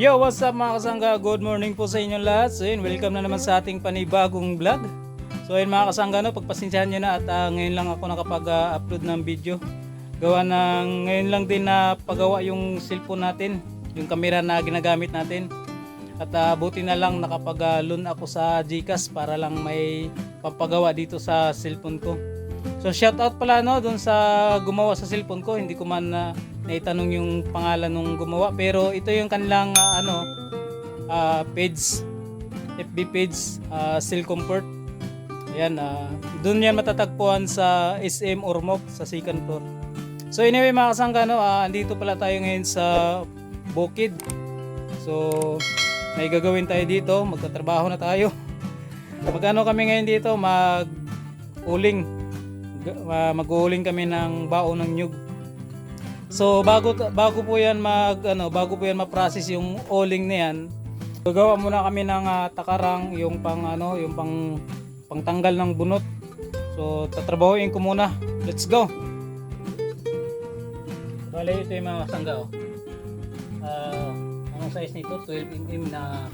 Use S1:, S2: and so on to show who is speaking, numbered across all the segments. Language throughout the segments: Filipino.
S1: Yo, what's up mga kasangga? Good morning po sa inyong lahat. So yun, welcome na naman sa ating panibagong vlog. So yun mga kasangga, no, pagpasensyahan nyo na at ah, ngayon lang ako nakapag-upload ng video. Gawa ng ngayon lang din na pagawa yung cellphone natin, yung camera na ginagamit natin. At ah, buti na lang nakapag-loan ako sa Gcash para lang may pampagawa dito sa cellphone ko. So shout out pala no doon sa gumawa sa cellphone ko. Hindi ko man na naitanong yung pangalan nung gumawa pero ito yung kanilang ah, ano ah, page FB page uh, Cell Comfort. Ayan, ah, doon yan matatagpuan sa SM Ormoc sa second floor. So anyway mga kasangga no, ah, andito pala tayo ngayon sa Bukid. So may gagawin tayo dito, magtatrabaho na tayo. Magano kami ngayon dito, mag-uling. G- ah, Mag-uling kami ng baon ng nyug. So bago bago po 'yan mag ano, bago po 'yan ma-process yung uling na 'yan, gagawa muna kami ng ah, takarang yung pang ano, yung pang pangtanggal ng bunot. So tatrabahuin ko muna. Let's go. Bale ito yung mga sangga oh. Ah, anong size nito? 12 mm na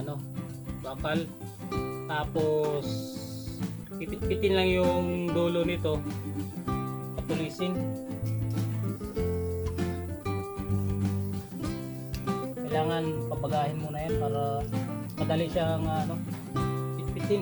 S1: ano, bakal. Tapos pipit-pitin lang yung dulo nito. Patulisin. Kailangan pabagahin muna yan para madali siyang ano, pitpitin.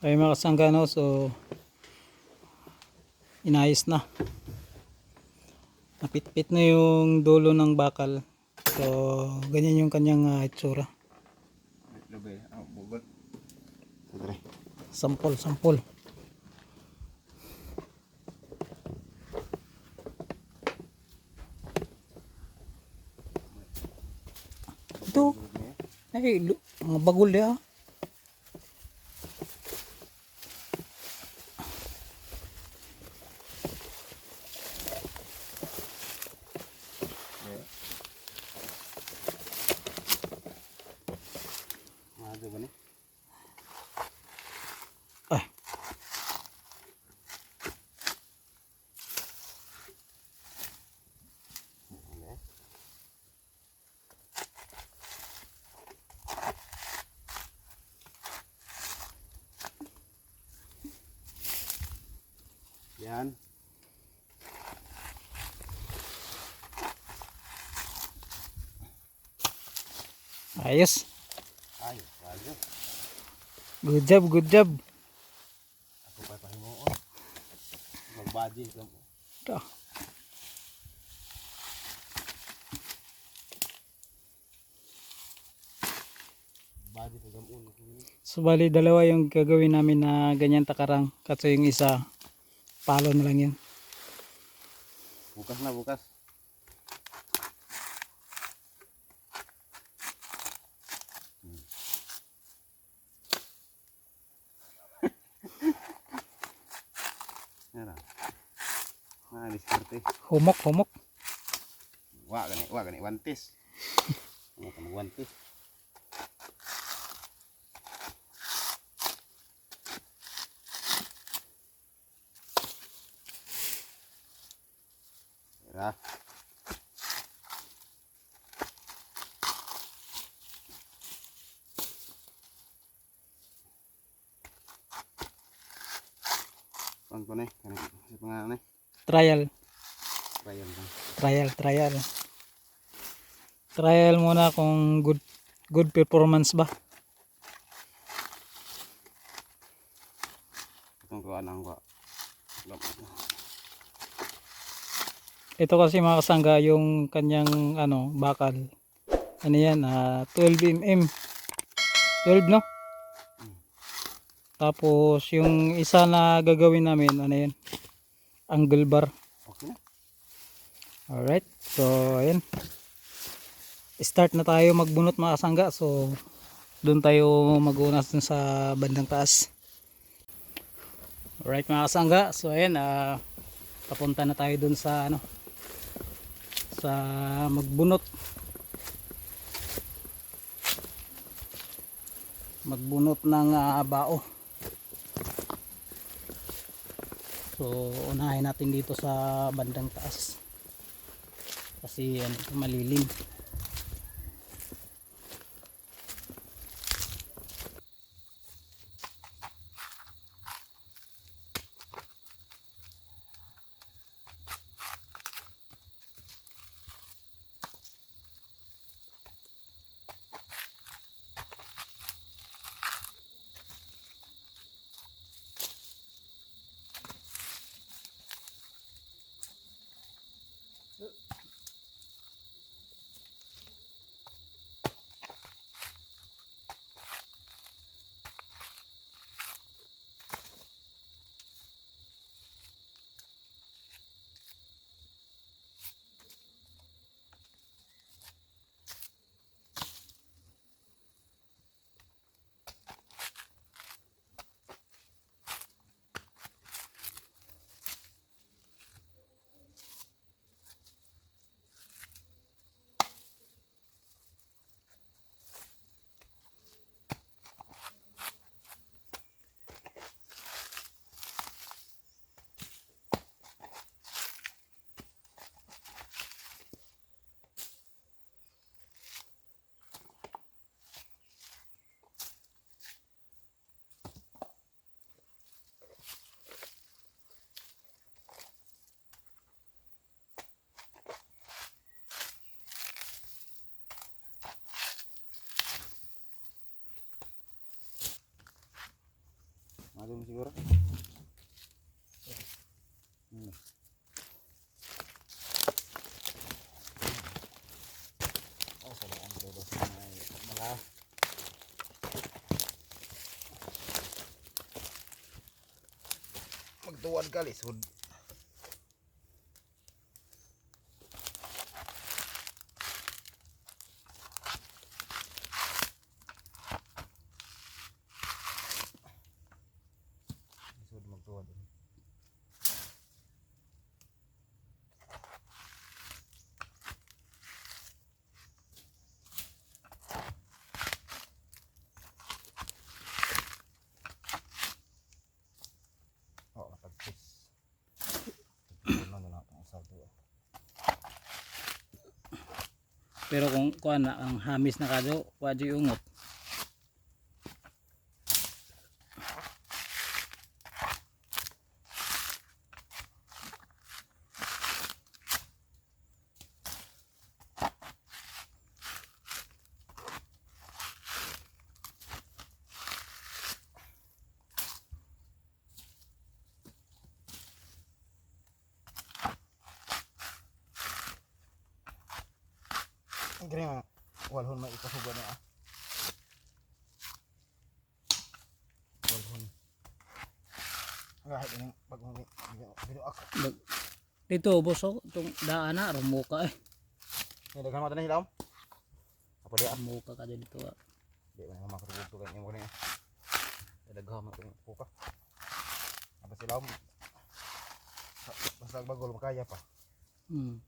S1: Ay mga kasangga no, so inayos na. Napitpit na yung dulo ng bakal. So ganyan yung kanyang uh, itsura.
S2: Ah.
S1: Sampol, sampol. Ito. Ay, mga bagol ya.
S2: Yan.
S1: Ayos.
S2: Ay, wala.
S1: Good job, good job.
S2: Ako pa pahimuon. Magbadi ka mo.
S1: Ito.
S2: Badi ka gamon.
S1: So bali dalawa yung gagawin namin na ganyan takarang. Kaso yung isa palo na lang yun.
S2: Bukas na bukas. Hmm. Yan ah. Ah, diskarte.
S1: Humok, humok.
S2: Wa gani, wa gani wantis. Ano ka wantis? Ha? Pang ko na eh. Sa pangalan eh.
S1: Trial.
S2: Trial.
S1: Trial, trial. Trial muna kung good good performance ba.
S2: Itong kuha lang ko.
S1: Ito kasi mga kasangga yung kanyang ano, bakal. Ano yan, ah, 12 mm. 12 no? Tapos yung isa na gagawin namin, ano yan? Angle bar.
S2: Okay.
S1: Alright. So, ayan. Start na tayo magbunot mga kasangga. So, doon tayo magunas dun sa bandang taas. Alright mga kasangga. So, ayan. ah papunta na tayo dun sa ano sa magbunot. Magbunot ng ah, bao. So, unahin natin dito sa bandang taas kasi ano, malilim
S2: Malum siguro. Hmm. Oh, salaan ko dos na mala. Magtuwad ka lisod. Lisod magtuwad. Oo, tagpis. Tagpis na na akong usaw to.
S1: pero kung kuan na ang hamis na kado wadyo ungot
S2: Ang gani nga. Walhon may ipasuba na ah. Walhon. Kahit ini bagong video ako.
S1: Dag- dito boss oh, itong daan na rumuka eh
S2: Ni daghan mata na hilaw. Apa dia?
S1: rumuka ka dito ah.
S2: Di ba nga makarugog to kanya mo ni. Daghan mo tong puka. Apa silaw? Basta bagol makaya pa.
S1: hmm.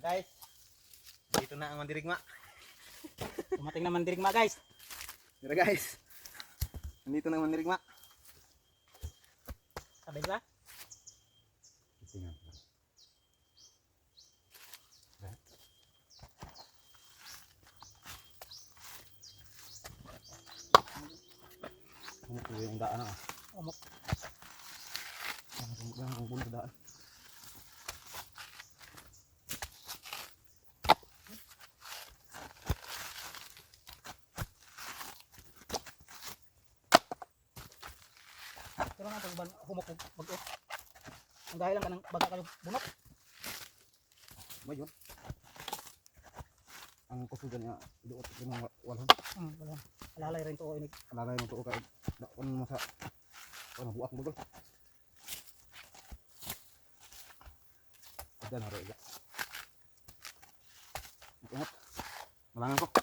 S2: Guys. Dito na ang mandirigma.
S1: Tumating naman dirigma guys.
S2: Tara guys. Nandito na ang mandirigma.
S1: Sabay ba?
S2: Tingnan. Ano po yung daan ah?
S1: Umok.
S2: Ang ang ang bulo sa daan.
S1: Pag ban- humok mag Ang dahil lang ka ng baga kayo bunok.
S2: Ba yun? Ang kusugan niya, iduot ko ng walhon.
S1: Hmm, wala. Alalay rin to o inig.
S2: Alagay mo to ka. Dakon mo sa ano buak mo dol. Dan haro ya. Ingat. Malangan ko.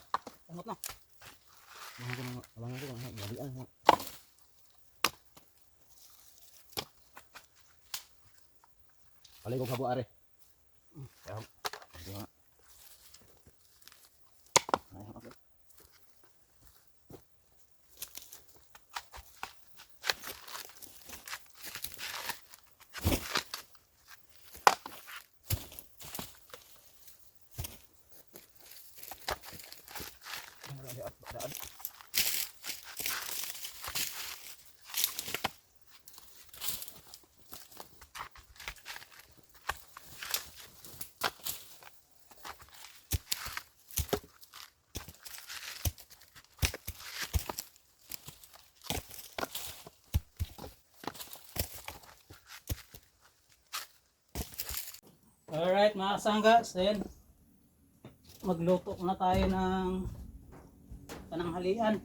S2: Alay kong kabuari. Ayan.
S1: Alright mga sangga, then magluto na tayo ng pananghalian.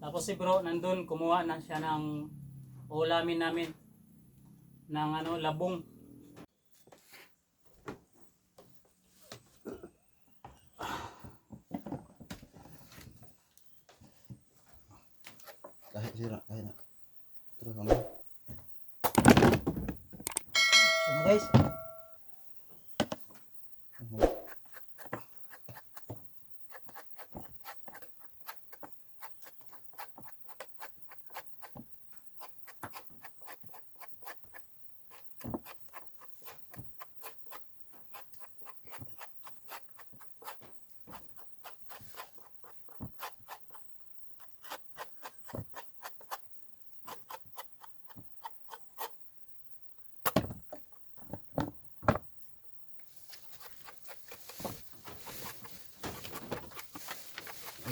S1: Tapos si bro nandun kumuha na siya ng ulamin namin. Ng ano labong
S2: Kahit sira, kahit na. Terus kamu.
S1: So guys,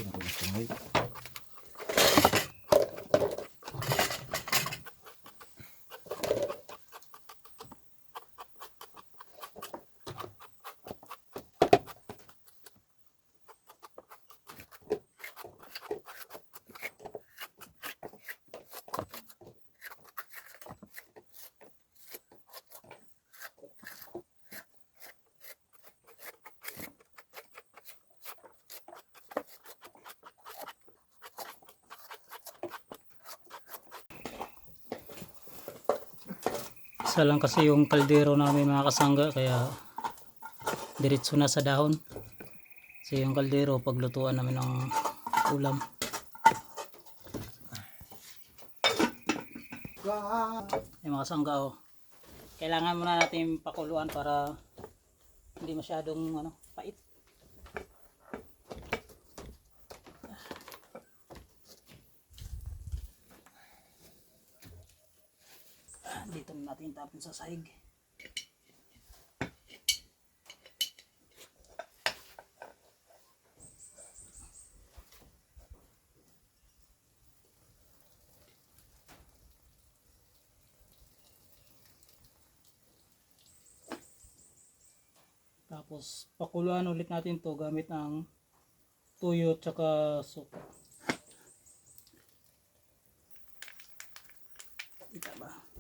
S2: Ay, naku, gusto mo eh.
S1: Isa lang kasi yung kaldero namin mga kasangga kaya diretso na sa dahon. Kasi yung kaldero paglutuan namin ng ulam. Yung mga sangga oh. Kailangan muna natin pakuluan para hindi masyadong ano, pait. Ah, Natin tapon sa sahig. Tapos pakuluan ulit natin to gamit ng tuyo tsaka suka. Kita ba?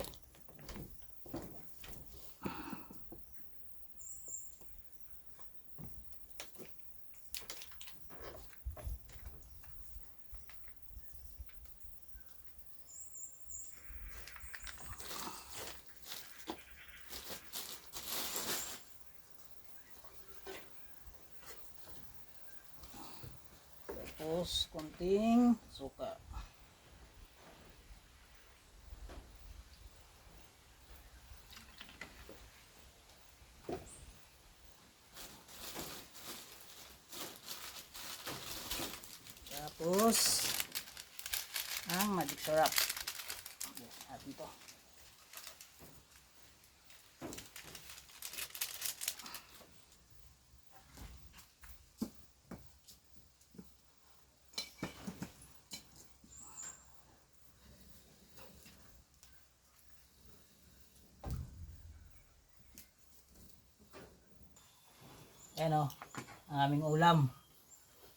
S1: Tapos, konting suka. Tapos, ang magic syrup. Yes, natin to. Ayan o, ang aming ulam.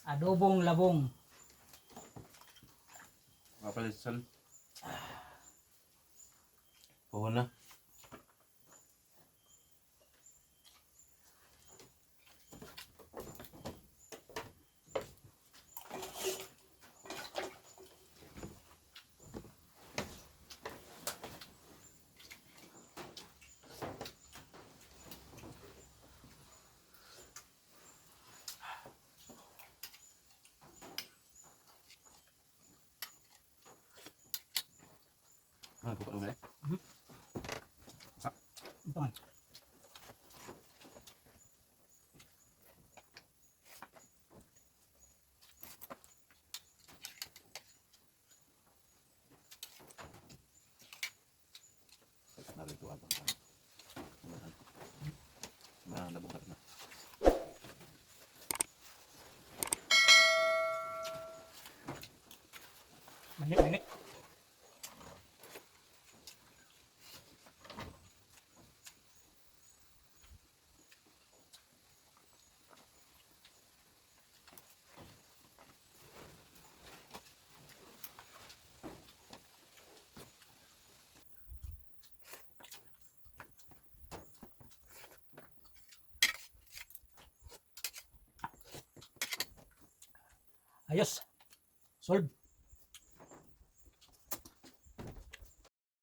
S1: Adobong labong.
S3: Kapalisan. Puhon na. Ano po ka
S1: Ito nga.
S3: Narito ako. Na bukat na.
S1: Manit, manit. Ayos. Solve.